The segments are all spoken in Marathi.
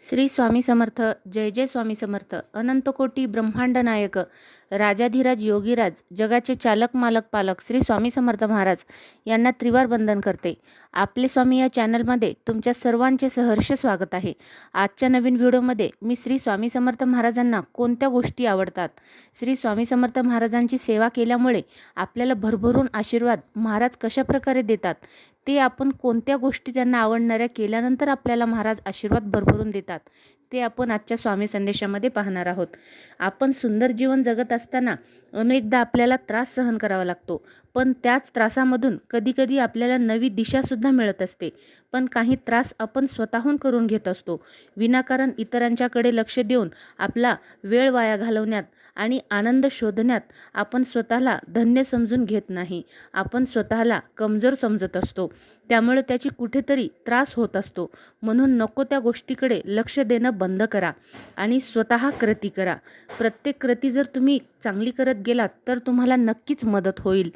श्री स्वामी समर्थ जय जय स्वामी समर्थ अनंतकोटी ब्रह्मांड नायक राजाधिराज योगीराज जगाचे चालक मालक पालक श्री स्वामी समर्थ महाराज यांना त्रिवार वंदन करते. आपले स्वामी या चॅनलमध्ये तुमच्या सर्वांचे सहर्ष स्वागत आहे. आजच्या नवीन व्हिडिओमध्ये मी श्री स्वामी समर्थ महाराजांना कोणत्या गोष्टी आवडतात? श्री स्वामी समर्थ महाराजांची सेवा केल्यामुळे आपल्याला भरभरून आशीर्वाद महाराज कशाप्रकारे देतात? ते आपण कोणत्या गोष्टी त्यांना आवडणाऱ्या केल्यानंतर आपल्याला महाराज आशीर्वाद भरभरून देतात. ते आपण आजच्या स्वामी संदेशामध्ये पाहणार आहोत. आपण सुंदर जीवन जगत असताना अनेकदा आपल्याला त्रास सहन करावा लागतो. पण त्याच त्रासामधून कधीकधी आपल्याला नवी दिशासुद्धा मिळत असते. पण काही त्रास आपण स्वतःहून करून घेत असतो. विनाकारण इतरांच्याकडे लक्ष देऊन आपला वेळ वाया घालवण्यात आणि आनंद शोधण्यात आपण स्वतःला धन्य समजून घेत नाही. आपण स्वतःला कमजोर समजत असतो. त्यामुळे त्याची कुठेतरी त्रास होत असतो. म्हणून नको त्या गोष्टीकडे लक्ष देणं बंद करा आणि स्वतः कृती करा. प्रत्येक कृती जर तुम्ही चांगली करत गेलात तर तुम्हाला नक्कीच मदत होईल.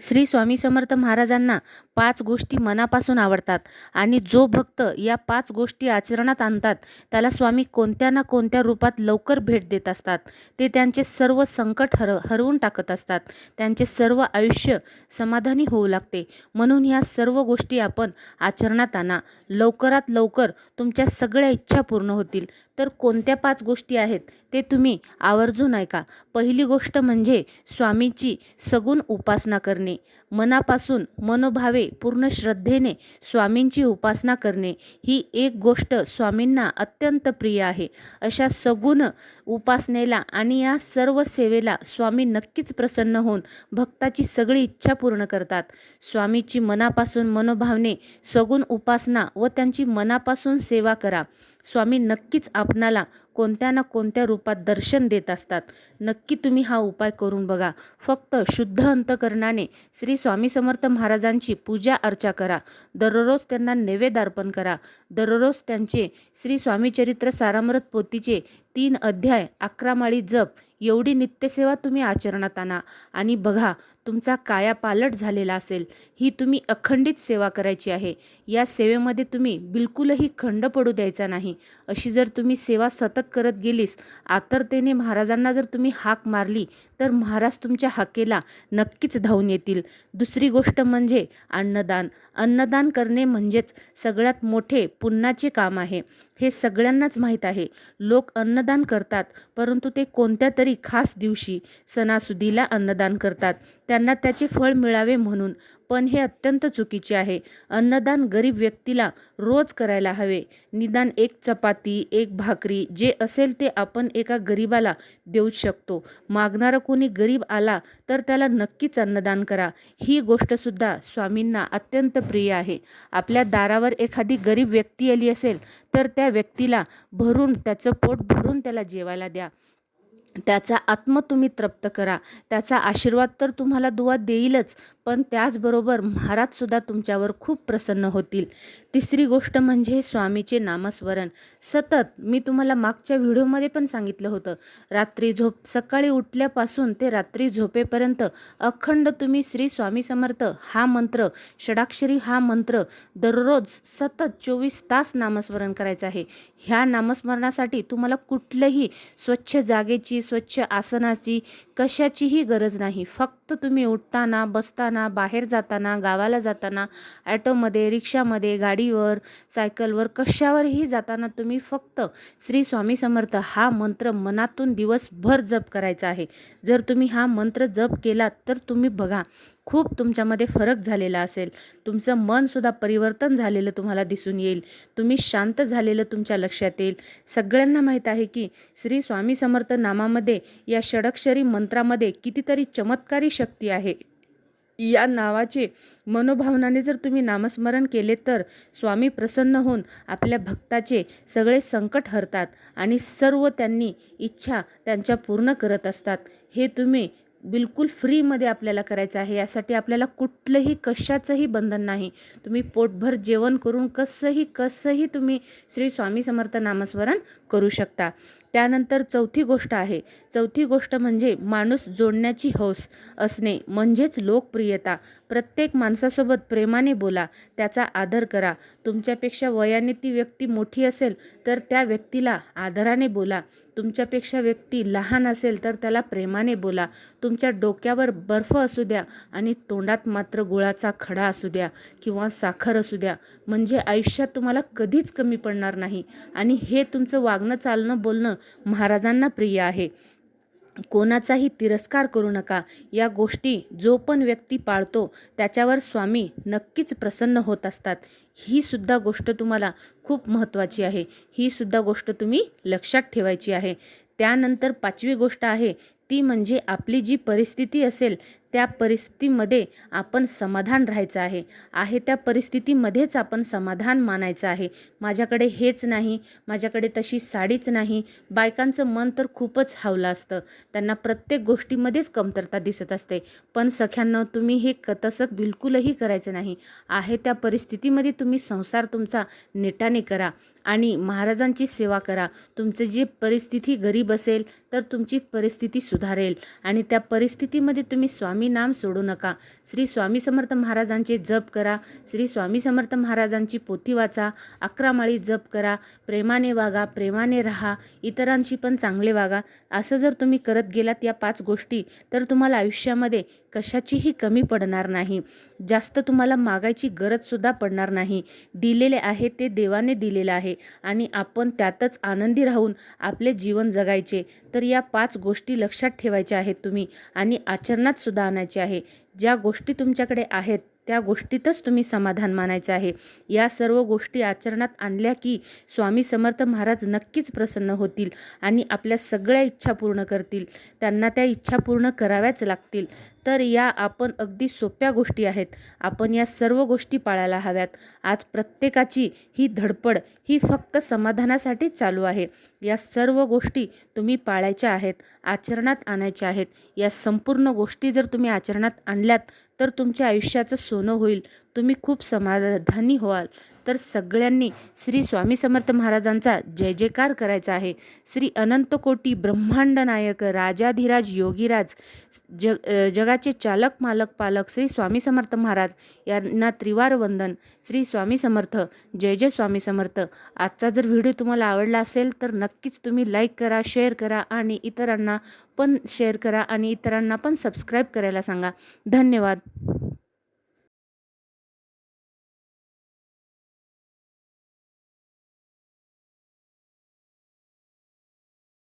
श्री स्वामी समर्थ महाराजांना पाच गोष्टी मनापासून आवडतात आणि जो भक्त या पाच गोष्टी आचरणात आणतात त्याला स्वामी कोणत्या ना कोणत्या रूपात लवकर भेट देत असतात ते त्यांचे सर्व संकट हर हरवून टाकत असतात त्यांचे सर्व आयुष्य समाधानी होऊ लागते. म्हणून ह्या सर्व गोष्टी आपण आचरणात आणा. लवकरात लवकर तुमच्या सगळ्या इच्छा पूर्ण होतील. तर कोणत्या पाच गोष्टी आहेत ते तुम्ही आवर्जून ऐका. पहिली गोष्ट म्हणजे स्वामीची सगुण उपासना करणे. मनापासून मनोभावे पूर्ण श्रद्धेने स्वामींची उपासना करणे ही एक गोष्ट स्वामींना अत्यंत प्रिय आहे. अशा सगुण उपासनेला आणि या सर्व सेवेला स्वामी नक्कीच प्रसन्न होऊन भक्ताची सगळी इच्छा पूर्ण करतात. स्वामीची मनापासून मनोभावने सगुण उपासना व त्यांची मनापासून सेवा करा. स्वामी नक्कीच आपणाला कोणत्या ना कोणत्या रूपात दर्शन देत असतात. नक्की तुम्ही हा उपाय करून बघा. फक्त शुद्ध अंतकरणाने श्री स्वामी समर्थ महाराजांची पूजा अर्चा करा. दररोज त्यांना नैवेद्य अर्पण करा. दररोज त्यांचे श्री स्वामी चरित्र सारामृत पोथीचे तीन अध्याय अकरा माळी जप एवढी नित्यसेवा तुम्ही आचरणात आणा. आणि बघा तुमचा कायापालट झालेला असेल ही तुम्ही अखंडित सेवा करायची आहे. या सेवेमध्ये तुम्ही बिलकुलही खंड पडू द्यायचा नाही. अशी जर तुम्ही सेवा सतत करत गेलीस आतरतेने महाराजांना जर तुम्ही हाक मारली तर महाराज तुमच्या हाकेला नक्कीच धावून येतील. दुसरी गोष्ट म्हणजे अन्नदान. अन्नदान करणे म्हणजेच सगळ्यात मोठे पुन्हाचे काम आहे. हे सगळ्यांनाच माहीत आहे. लोक अन्नदान करतात परंतु ते कोणत्या तरी खास दिवशी सणासुदीला अन्नदान करतात. त्यांना त्याचे फळ मिळावे म्हणून. पण हे अत्यंत चुकीचे आहे. अन्नदान गरीब व्यक्तीला रोज करायला हवे. निदान एक चपाती एक भाकरी जे असेल ते आपण एका गरीबाला देऊ शकतो. मागणारा कोणी गरीब आला तर त्याला नक्कीच अन्नदान करा. ही गोष्टसुद्धा स्वामींना अत्यंत प्रिय आहे. आपल्या दारावर एखादी गरीब व्यक्ती आली असेल तर त्या व्यक्तीला भरून त्याचं पोट भरून त्याला जेवायला द्या. त्याचा आत्म तुम्ही तृप्त करा. त्याचा आशीर्वाद तर तुम्हाला दुवा देईलच. पण त्याचबरोबर महाराजसुद्धा तुमच्यावर खूप प्रसन्न होतील. तिसरी गोष्ट म्हणजे स्वामीचे नामस्मरण. सतत मी तुम्हाला मागच्या व्हिडिओमध्ये पण सांगितलं होतं. रात्री झोप सकाळी उठल्यापासून ते रात्री झोपेपर्यंत अखंड तुम्ही श्री स्वामी समर्थ हा मंत्र षडाक्षरी हा मंत्र दररोज सतत चोवीस तास नामस्मरण करायचं आहे. ह्या नामस्मरणासाठी तुम्हाला कुठलंही स्वच्छ जागेची स्वच्छ आसनाची कशाचीही गरज नाही. फक्त तुम्ही उठताना बसताना बाहेर जाताना गावाला जाताना ॲटोमध्ये रिक्षामध्ये गाडीवर सायकलवर कशावरही जाताना तुम्ही फक्त श्री स्वामी समर्थ हा मंत्र मनातून दिवसभर जप करायचा आहे. जर तुम्ही हा मंत्र जप केलात तर तुम्ही बघा खूप तुमच्यामध्ये फरक झालेला असेल. तुमचं मनसुद्धा परिवर्तन झालेलं तुम्हाला दिसून येईल. तुम्ही शांत झालेलं तुमच्या लक्षात येईल. सगळ्यांना माहीत आहे की श्री स्वामी समर्थ नामामध्ये या षडक्षरी मंत्रामध्ये कितीतरी चमत्कारी शक्ती आहे. या नावाचे मनोभावनाने जर तुम्ही नामस्मरण केले तर स्वामी प्रसन्न होऊन आपल्या भक्ताचे सगळे संकट हरतात आणि सर्व त्यांनी इच्छा त्यांच्या पूर्ण करत असतात. हे तुम्ही बिलकुल फ्रीमध्ये आपल्याला करायचं आहे. यासाठी आपल्याला कुठलंही कशाचंही बंधन नाही. तुम्ही पोटभर जेवण करून कसंही कसंही तुम्ही श्री स्वामी समर्थ नामस्मरण करू शकता. त्यानंतर चौथी गोष्ट आहे. चौथी गोष्ट म्हणजे माणूस जोडण्याची हौस असणे म्हणजेच लोकप्रियता. प्रत्येक माणसासोबत प्रेमाने बोला त्याचा आदर करा. तुमच्यापेक्षा वयाने ती व्यक्ती मोठी असेल तर त्या व्यक्तीला आदराने बोला. तुमच्यापेक्षा व्यक्ती लहान असेल तर त्याला प्रेमाने बोला. तुमच्या डोक्यावर बर्फ असू द्या आणि तोंडात मात्र गुळाचा खडा असू द्या किंवा साखर असू द्या. म्हणजे आयुष्यात तुम्हाला कधीच कमी पडणार नाही. आणि हे तुमचं वागणं चालणं बोलणं महाराजांना प्रिय आहे. कोणाचाही तिरस्कार करू नका. या गोष्टी जो पण व्यक्ती पाळतो त्याच्यावर स्वामी नक्कीच प्रसन्न होत असतात. ही सुद्धा गोष्ट तुम्हाला खूप महत्त्वाची आहे. ही सुद्धा गोष्ट तुम्ही लक्षात ठेवायची आहे. त्यानंतर पाचवी गोष्ट आहे ती म्हणजे आपली जी परिस्थिती असेल त्या परिस्थितीमध्ये आपण समाधान राहायचं आहे. आहे त्या परिस्थितीमध्येच आपण समाधान मानायचं आहे. माझ्याकडे हेच नाही माझ्याकडे तशी साडीच नाही. बायकांचं मन तर खूपच हावलं असतं. त्यांना प्रत्येक गोष्टीमध्येच कमतरता दिसत असते. पण सख्यांना तुम्ही हे क तसं बिलकुलही करायचं नाही. आहे त्या परिस्थितीमध्ये तुम्ही संसार तुमचा नेटाने करा आणि महाराजांची सेवा करा. तुमची जी परिस्थिती गरीब असेल तर तुमची परिस्थिती सुधारेल आणि त्या परिस्थितीमध्ये तुम्ही स्वामी नाम सोडू नका. श्री स्वामी समर्थ महाराजांचे जप करा. श्री स्वामी समर्थ महाराजांची पोथी वाचा. अकरा माळी जप करा. प्रेमाने वागा प्रेमाने राहा. इतरांशी पण चांगले वागा. असं जर तुम्ही करत गेलात या पाच गोष्टी तर तुम्हाला आयुष्यामध्ये कशाचीही कमी पडणार नाही. जास्त तुम्हाला मागायची गरजसुद्धा पडणार नाही. दिलेले आहे ते देवाने दिलेलं आहे आणि आपण त्यातच आनंदी राहून आपले जीवन जगायचे. तर या पाच गोष्टी लक्षात ठेवायच्या आहेत तुम्ही आणि आचरणात सुद्धा आणायची आहे. ज्या गोष्टी तुमच्याकडे आहेत त्या गोष्टीतच तुम्ही समाधान मानायचं आहे. या सर्व गोष्टी आचरणात आणल्या की स्वामी समर्थ महाराज नक्कीच प्रसन्न होतील आणि आपल्या सगळ्या इच्छा पूर्ण करतील. त्यांना त्या इच्छा पूर्ण कराव्याच लागतील. तर या आपण अगदी सोप्या गोष्टी आहेत. आपण या सर्व गोष्टी पाळायला हव्यात. आज प्रत्येकाची ही धडपड ही फक्त समाधानासाठी चालू आहे. या सर्व गोष्टी तुम्ही पाळायच्या आहेत आचरणात आणायच्या आहेत. या संपूर्ण गोष्टी जर तुम्ही आचरणात आणल्यात तर तुमच्या आयुष्याचं सोनं होईल. तुम्ही खूप समाधानी व्हाल. तर सगळ्यांनी श्री स्वामी समर्थ महाराजांचा जय जयकार करायचा आहे. श्री अनंतकोटी ब्रह्मांड नायक राजाधिराज योगीराज जग जगाचे चालक मालक पालक श्री स्वामी समर्थ महाराज यांना त्रिवार वंदन. श्री स्वामी समर्थ जय जय स्वामी समर्थ. आजचा जर व्हिडिओ तुम्हाला आवडला असेल तर नक्कीच तुम्ही लाईक करा शेअर करा आणि इतरांना पण शेअर करा आणि इतरांना पण सबस्क्राईब करायला सांगा. धन्यवाद.